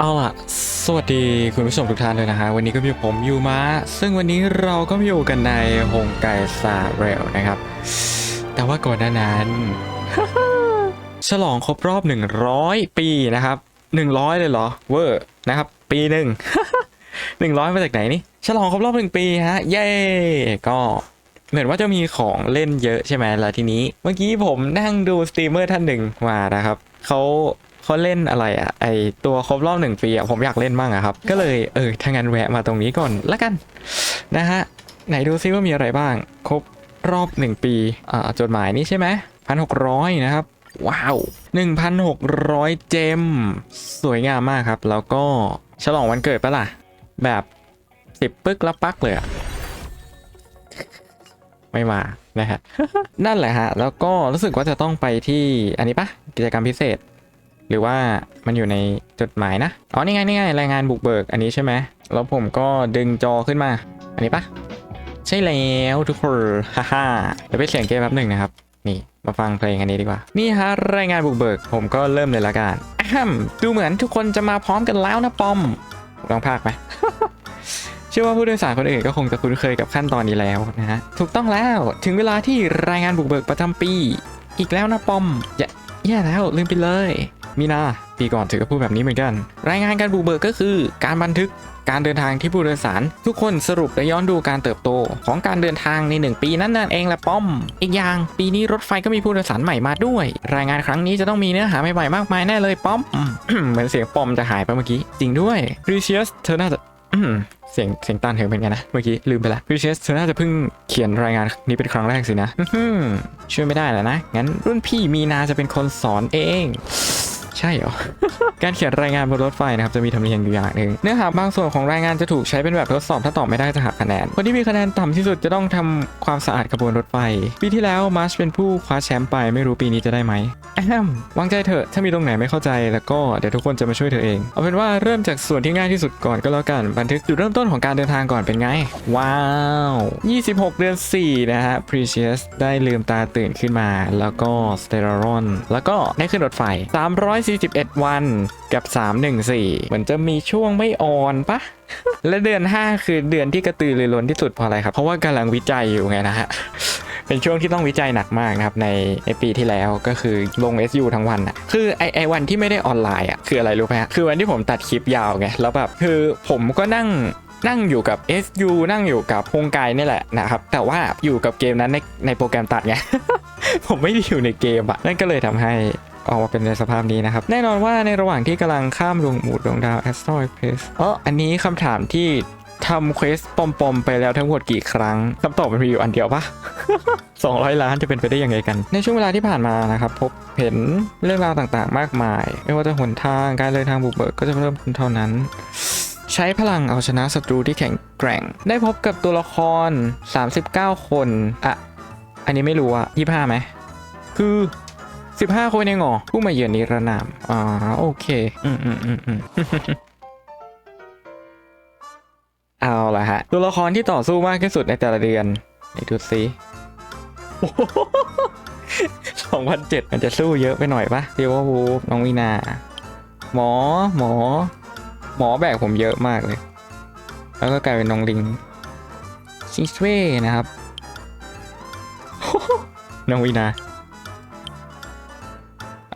เอาล่ะ สวัสดีคุณผู้ชมทุกท่านเลยนะฮะ วันนี้ก็มีผมยูมะซึ่งวันนี้เราก็อยู่กันในฮงไกซาเรลนะครับ แต่ว่าก่อนหน้านั้น ฉลองครบรอบ 100 ปีนะครับ 100 เลยเหรอ เวอร์นะครับ ปีหนึ่ง100มาจากไหนนี่ ฉลองครบรอบหนึ่งปีฮะ เย้ ก็เหมือนว่าจะมีของเล่นเยอะใช่ไหมแล้วทีนี้ เมื่อกี้ผมนั่งดูสตรีมเมอร์ท่านหนึ่งมานะครับ เขา เขาเล่นอะไรอะไอตัวครบรอบหนึ่งปีอะผมอยากเล่นบ้างอะครับ ก็เลยเออถ้างั้นแวะมาตรงนี้ก่อนละกันนะฮะไหนดูซิว่ามีอะไรบ้าง ครบรอบหนึ่งปีอ่าจดหมายนี้ใช่ไหมพันหกร้อยนะครับ ว้าวหนึ่งพันหกร้อยเจม สวยงามมากครับ แล้วก็ฉลองวันเกิดปะล่ะ แบบสิบปึ๊กแล้วปักเลยอะไม่มานะฮะนั่นแหละฮะ แล้วก็รู้สึกว่าจะต้องไปที่อันนี้ปะกิจกรรมพิเศษ หรือว่ามันอยู่ในจดหมายนะ อ๋อ นี่ไง นี่ไง รายงานบุกเบิก อันนี้ใช่ไหม แล้วผมก็ดึงจอขึ้นมา อันนี้ปะใช่แล้วทุกคน ฮ่าฮ่าเดี๋ยวไปเสียงเกมแป๊บหนึ่งนะครับ นี่มาฟังเพลงอันนี้ดีกว่า นี่ฮะ รายงานบุกเบิก ผมก็เริ่มเลยละกันอะฮัมดูเหมือนทุกคนจะมาพร้อมกันแล้วนะปอม ลองพากไหมเชื่อว่าผู้โดยสารคนอื่นก็คงจะคุ้นเคยกับขั้นตอนนี้แล้วนะฮะ ถูกต้องแล้ว ถึงเวลาที่รายงานบุกเบิกประจำปี อีกแล้วนะปอม อย่าแย่แล้วลืมไปเลย มีนาปีก่อนเธอก็พูดแบบนี้เหมือนกัน รายงานการบุกเบิกก็คือ การบันทึกการเดินทางที่ผู้โดยสาร ทุกคนสรุปและย้อนดูการเติบโต ของการเดินทางในหนึ่งปีนั้นนั่นเองแหละป้อม อีกอย่าง ปีนี้รถไฟก็มีผู้โดยสารใหม่มาด้วย รายงานครั้งนี้จะต้องมีเนื้อหาใหม่ๆมากมายแน่เลยป้อม เหมือนเสียงป้อมจะหายไปเมื่อกี้จริงด้วย Precious เธอน่าจะเสียงเสียงตันเหงเป็นไงนะ เมื่อกี้ลืมไปละ Precious เธอน่าจะเพิ่งเขียนรายงานนี้เป็นครั้งแรกสินะช่วยไม่ได้แล้วนะ งั้นรุ่นพี่มีนาจะเป็นคนสอนเอง ใช่เหรอ การเขียนรายงานบนรถไฟนะครับจะมีธรรมเนียมอยู่อย่างหนึ่งเนื้อหาบางส่วนของรายงานจะถูกใช้เป็นแบบทดสอบถ้าตอบไม่ได้จะหักคะแนน คนที่มีคะแนนต่ำที่สุดจะต้องทำความสะอาดขบวนรถไฟ ปีที่แล้วมาร์ชเป็นผู้คว้าแชมป์ไปไม่รู้ปีนี้จะได้ไหมแอมวางใจเถอะถ้ามีตรงไหนไม่เข้าใจแล้วก็เดี๋ยวทุกคนจะมาช่วยเธอเอง เอาเป็นว่าเริ่มจากส่วนที่ง่ายที่สุดก่อนก็แล้วกันบันทึกจุดเริ่มต้นของการเดินทางก่อนเป็นไง ว้าว 26 เดือน 4 นะฮะ Precious ได้ลืมตาตื่นขึ้นมา แล้วก็ s t e r o n แล้วก็ได้ขึ้นรถไฟ341 วันกับ 314 เหมือนจะมีช่วงไม่ออนปะ และเดือน 5 คือเดือนที่กระตือรือร้นที่สุดเพราะอะไรครับ เพราะว่ากำลังวิจัยอยู่ไงนะฮะ เป็นช่วงที่ต้องวิจัยหนักมากนะครับ ในในปีที่แล้วก็คือลง SU ทั้งวันอะคือไอไอวันที่ไม่ได้ออนไลน์อะคืออะไรรู้ไหมฮะคือวันที่ผมตัดคลิปยาวไงแล้วแบบคือผมก็นั่งนั่งอยู่กับ SU นั่งอยู่กับโฮงไกนี่แหละนะครับ แต่ว่าอยู่กับเกมนั้นในในโปรแกรมตัดไง ผมไม่ได้อยู่ในเกมอะนั่นก็เลยทำให้ ออกมาเป็นในสภาพนี้นะครับ แน่นอนว่าในระหว่างที่กำลังข้ามดวงหมู่ดวงดาว Asteroid Place เอออันนี้คำถามที่ทำเควสปอมๆ ไปแล้วทั้งหมดกี่ครั้งคำตอบมันมีอยู่อันเดียวปะ200 ล้านจะเป็นไปได้ยังไงกัน ในช่วงเวลาที่ผ่านมานะครับ พบเห็นเรื่องราวต่างๆ มากมาย ไม่ว่าจะหนทางการเดินทางบุกเบิกก็จะเริ่มขึ้นเท่านั้น ใช้พลังเอาชนะศัตรูที่แข็งแกร่ง ได้พบกับตัวละคร 39 คนอะอันนี้ไม่รู้อะ25ไหมคือ 15 คนเองเหรอผู้มาเยือนนิรนาม อ่า โอเค อืมอืมอืมอืมเอาละฮะ ตัวละครที่ต่อสู้มากที่สุดในแต่ละเดือนไหนดูสิสองพันเจ็ดมันจะสู้เยอะไปหน่อยปะเรียกว่าวูน้องวีนา หมอหมอ หมอแบกผมเยอะมากเลย แล้วก็กลายเป็นน้องลิงซิสเว่นะครับ น้องวีนา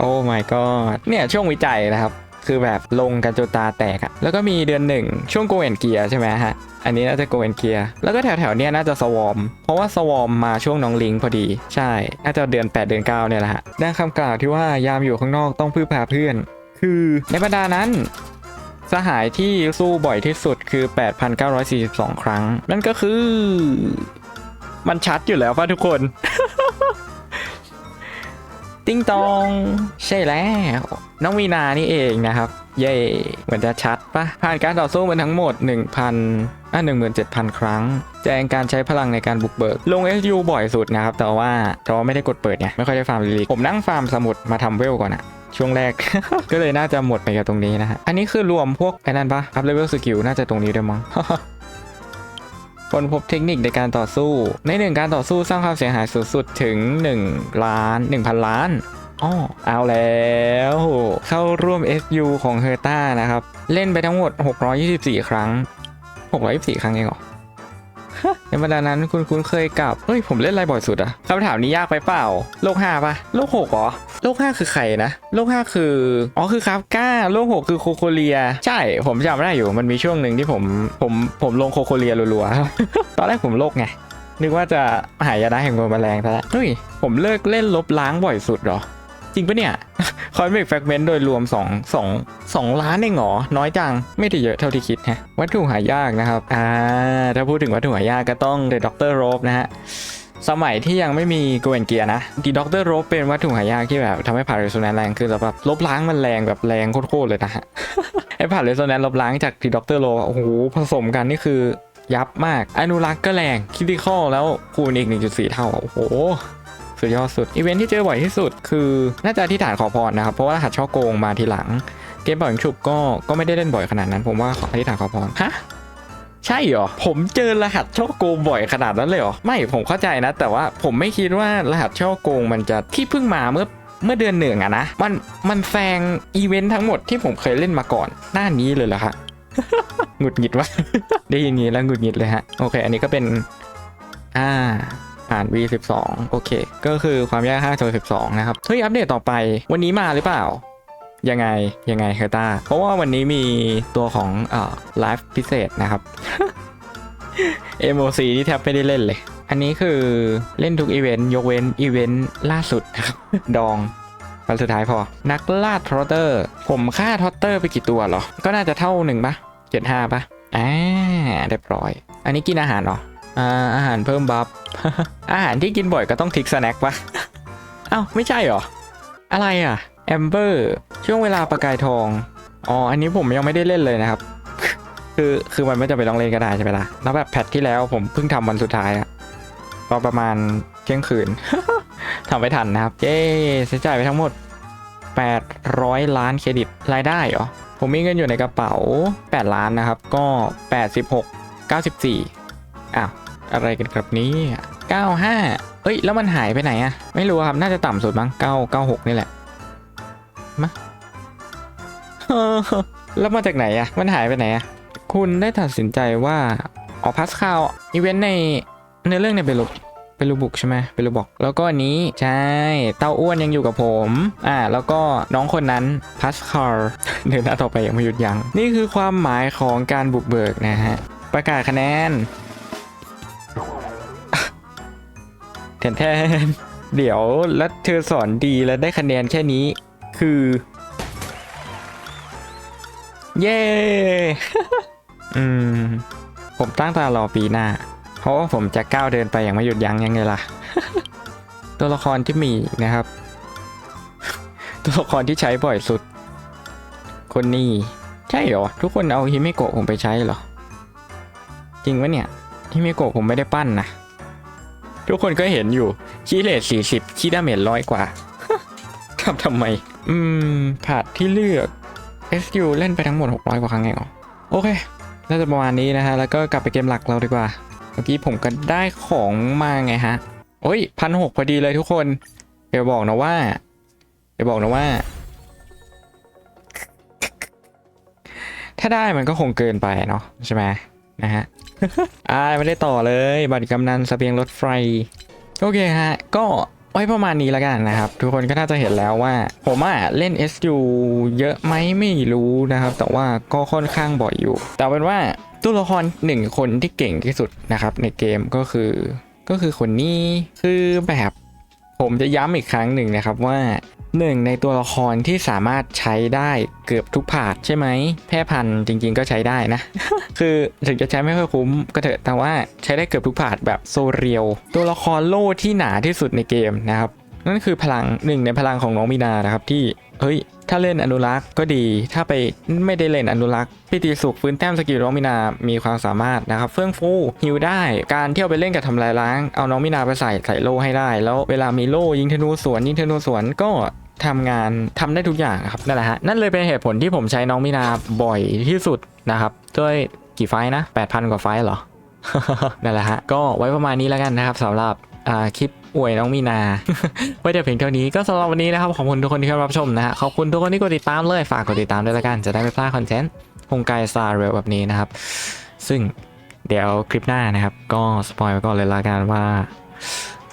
โอ้ my god เนี่ยช่วงวิจัยนะครับ คือแบบลงกันจนตาแตกอะแล้วก็มีเดือนหนึ่งช่วงโกเอนเกียใช่ไหมฮะ อันนี้น่าจะโกเอนเกียแล้วก็แถวแถวๆเนี้ยน่าจะสวอม เพราะว่าสวอมมาช่วงน้องลิงพอดี ใช่ น่าจะเดือน 8 เดือน 9 เนี่ยแหละฮะได้คำกล่าวที่ว่ายามอยู่ข้างนอกต้องพึ่งพาเพื่อน คือในบรรดานั้นสหายที่สู้บ่อยที่สุดคือ 8,942 ครั้ง นั่นก็คือ มันชัดอยู่แล้วป่ะทุกคน ติ้งตอง ใช่แล้ว น้องวีนานี่เองนะครับ เย่เหมือนจะชัดปะผ่านการต่อสู้มาทั้งหมด 1,000อะ17,000 ครั้ง แจงการใช้พลังในการบุกเบิก ลง SU บ่อยสุดนะครับ แต่ว่าแต่ว่าไม่ได้กดเปิดไงไม่ค่อยได้ฟาร์มลิลิกผมนั่งฟาร์มสมุดมาทำเวลก่อนอะช่วงแรก ก็เลยน่าจะหมดไปกับตรงนี้นะฮะอันนี้คือรวมพวกไอ้นั่นปะอัพเลเวลสกิลน่าจะตรงนี้ด้วยมั้ง คนพบเทคนิคในการต่อสู้ ในหนึ่งการต่อสู้สร้างความเสียหายสูงสุดถึง 1 ล้าน 1,000 ล้านอ้อเอาแล้ว เข้าร่วม SU ของเฮอร์ต้านะครับ เล่นไปทั้งหมด 624 ครั้ง 624 ครั้งเองเหรอในบรรดานั้นคุณคุณเคยกับ เฮ้ย ผมเล่นอะไรบ่อยสุดอะคำถามนี้ยากไปเปล่า โลก5ปะโลก6เหรอ โลก5คือใครนะ โลก5คือ อ๋อคือคาฟก้า โลก6คือโคโคเลีย ใช่ ผมจำได้อยู่ มันมีช่วงหนึ่งที่ผม ผม ผมลงโคโคเลียรัวๆ ตอนแรกผมโลกไง นึกว่าจะหายนะแห่งโดนแมลงซะแล้วเฮ้ย ผมเลิกเล่นลบล้างบ่อยสุดเหรอ จริงปะเนี่ยคอนเมกแฟกเมนต์โดยรวม 2 2 2 ล้านเองหรอ น้อยจัง ไม่ได้เยอะเท่าที่คิดฮะ วัตถุหายากนะครับ อ่า ถ้าพูดถึงวัตถุหายากก็ต้องเดอะด็อกเตอร์โรบนะฮะ สมัยที่ยังไม่มีโกเวนเกียนะดีด็อกเตอร์โรบเป็นวัตถุหายากที่แบบทำให้ผ่านเรโซแนนแรงขึ้นแล้วแบบลบล้างมันแรงแบบแรงโคตรๆเลยนะฮะไอ้ผ่านเรโซแนนลบล้างจากดีด็อกเตอร์โรโอ้โหผสมกันนี่คือยับมาก อนุรักษ์ก็แรงคิติคอลแล้วคูณอีก 1.4 เท่าอะโอ้โห สุดยอดสุด อีเวนท์ที่เจอบ่อยที่สุดคือ น่าจะที่ฐานขอพรนะครับ เพราะว่ารหัสช่อโกงมาทีหลัง เกมบ่อยฉุบก็ก็ไม่ได้เล่นบ่อยขนาดนั้น ผมว่าขอที่ฐานขอพรฮะ ใช่เหรอ ผมเจอรหัสช่อโกงบ่อยขนาดนั้นเลยเหรอ ไม่ผมเข้าใจนะ แต่ว่าผมไม่คิดว่ารหัสช่อโกงมันจะที่เพิ่งมาเมื่อเมื่อเดือนหนึ่งอะนะ มันมันแซงอีเวนท์ทั้งหมดที่ผมเคยเล่นมาก่อน หน้านี้เลยเหรอคะหงุดหงิดวะได้ยินงี้แล้วหงุดหงิดเลยฮะ โอเค อันนี้ก็เป็น อ่าผ่าน V12 โอเค ก็คือความยาก5ตัว12 นะครับ เฮ้ย อัปเดตต่อไป วันนี้มาหรือเปล่า ยังไงยังไงเฮอร์ต้าเพราะว่าวันนี้มีตัวของเอ่อไลฟ์พิเศษนะครับ MOC ที่แทบไม่ได้เล่นเลย อันนี้คือเล่นทุกอีเวนต์ยกเว้นอีเวนต์ล่าสุดนะครับ ดองวันสุดท้ายพอ นักล่าทรอเตอร์ ผมฆ่าทรอเตอร์ไปกี่ตัวหรอ ก็น่าจะเท่าหนึ่งปะเจ็ดห้าปะอ่าเรียบร้อย อันนี้กินอาหารหรออ่าอาหารเพิ่มบัฟ อาหารที่กินบ่อยก็ต้องทิกสแน็คปะเอ้าไม่ใช่หรอ อะไรอะ แอมเบอร์ช่วงเวลาประกายทอง อ๋อ อันนี้ผมยังไม่ได้เล่นเลยนะครับ คือคือมันไม่จำเป็นต้องเล่นก็ได้ใช่ไหมล่ะ แล้วแบบแพทที่แล้วผมเพิ่งทำวันสุดท้ายอะตอนประมาณเที่ยงคืนทำไม่ทันนะครับ เย้เสียจ่ายไปทั้งหมด 800 ล้านเครดิตรายได้เหรอ ผมมีเงินอยู่ในกระเป๋า 8 ล้านนะครับ ก็ 86 94อ้าวอะไรกันครับนี้95 เอ้ย แล้วมันหายไปไหนอะไม่รู้ครับ น่าจะต่ำสุดมั้ง9 96 นี่แหละ มะแล้วมาจากไหนอะมันหายไปไหนอะคุณได้ตัดสินใจว่าออกพัสคาวอีเวนต์ในในเรื่องในเบลูเบลูบุกใช่ไหมเบลูบอก แล้วก็อันนี้ใช่เต้าอ้วนยังอยู่กับผม อ่า แล้วก็น้องคนนั้นพัสคาร์เดินหน้าต่อไปอย่างไม่หยุดยัง้งนี่คือความหมายของการบุกเบิกนะฮะ ประกาศคะแนนแทนแทนเดี๋ยวแล้วเธอสอนดีแล้วได้คะแนนแค่นี้ คือ เย้ อืม ผมตั้งตารอปีหน้า เพราะว่าผมจะก้าวเดินไปอย่างไม่หยุดยั้งยังไงล่ะ ตัวละครที่มีนะครับ ตัวละครที่ใช้บ่อยสุด คนนี้ใช่เหรอ ทุกคนเอาฮิเมโกะผมไปใช้เหรอ จริงวะเนี่ยฮิเมโกะผมไม่ได้ปั้นนะทุกคนก็เห็นอยู่คีเลสสี่สิบคีดาเมจร้อยกว่าทำทำไมอืมผัดที่เลือก SU เล่นไปทั้งหมด 600 กว่าครั้งเองเหรอ โอเค น่าจะประมาณนี้นะฮะ แล้วก็กลับไปเกมหลักเราดีกว่า เมื่อกี้ผมก็ได้ของมาไงฮะ โอ้ยพันหกพอดีเลยทุกคน เดี๋ยวบอกนะว่า เดี๋ยวบอกนะว่า ถ้าได้มันก็คงเกินไปเนาะใช่ไหมนะฮะอ่าไม่ได้ต่อเลย บัตรกำนันสเสบียงรถไฟ โอเคฮะ ก็ ไว้ประมาณนี้แล้วกันนะครับ ทุกคนก็น่าจะเห็นแล้วว่า ผมอะเล่น SU เยอะไหมไม่รู้นะครับ แต่ว่าก็ค่อนข้างบ่อยอยู่ แต่เป็นว่าตัวละครหนึ่งคนที่เก่งที่สุดนะครับ ในเกมก็คือ ก็คือคนนี้คือแบบผมจะย้ำอีกครั้งหนึ่งนะครับว่า หนึ่งในตัวละครที่สามารถใช้ได้เกือบทุกผาดใช่ไหมแพร่พันธุ์จริง ๆ ก็ใช้ได้นะ คือถึงจะใช้ไม่ค่อยคุ้มก็เถอะแต่ว่าใช้ได้เกือบทุกผาดแบบโซเรียลตัวละครโล่ที่หนาที่สุดในเกมนะครับนั่นคือพลังหนึ่งในพลังของน้องมีนานะครับที่ เฮ้ย ถ้าเล่นอนุรักษ์ก็ดี ถ้าไปไม่ได้เล่นอนุรักษ์พิธีสุขฟื้นแต้มสกิลน้องมีนา มีความสามารถนะครับ เฟื่องฟูฮิวได้ การเที่ยวไปเล่นกับทำลายล้าง เอาน้องมีนาไปใส่ใส่โล่ให้ได้ แล้วเวลามีโล่ยิงธนูสวนยิงธนูสวนก็ทำงานทำได้ทุกอย่างครับนั่นแหละฮะนั่นเลยเป็นเหตุผลที่ผมใช้น้องมีนาบ่อยที่สุดนะครับด้วยกี่ไฟนะ 8,000 กว่าไฟเหรอนั่นแหละฮะก็ไว้ประมาณนี้แล้วกันนะครับสำหรับ คลิปอวยน้องมีนา ไว้แต่เพียงเท่านี้ก็สำหรับวันนี้นะครับขอบคุณทุกคนที่เข้ารับชมนะฮะขอบคุณทุกคนที่กดติดตามเลยฝากกดติดตามด้วยละกันจะได้ไม่พลาดคอนเทนต์คงการซาเรลแบบนี้นะครับ ซึ่งเดี๋ยวคลิปหน้านะครับ ก็สปอยไว้ก่อนเลยละกันว่า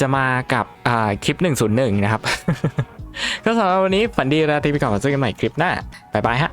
จะมากับอ่าคลิป 101 นะครับ ก็สำหรับวันนี้ฝันดีราตรีไปก่อนมาเจอกันใหม่คลิปหน้าบ๊ายบายฮะ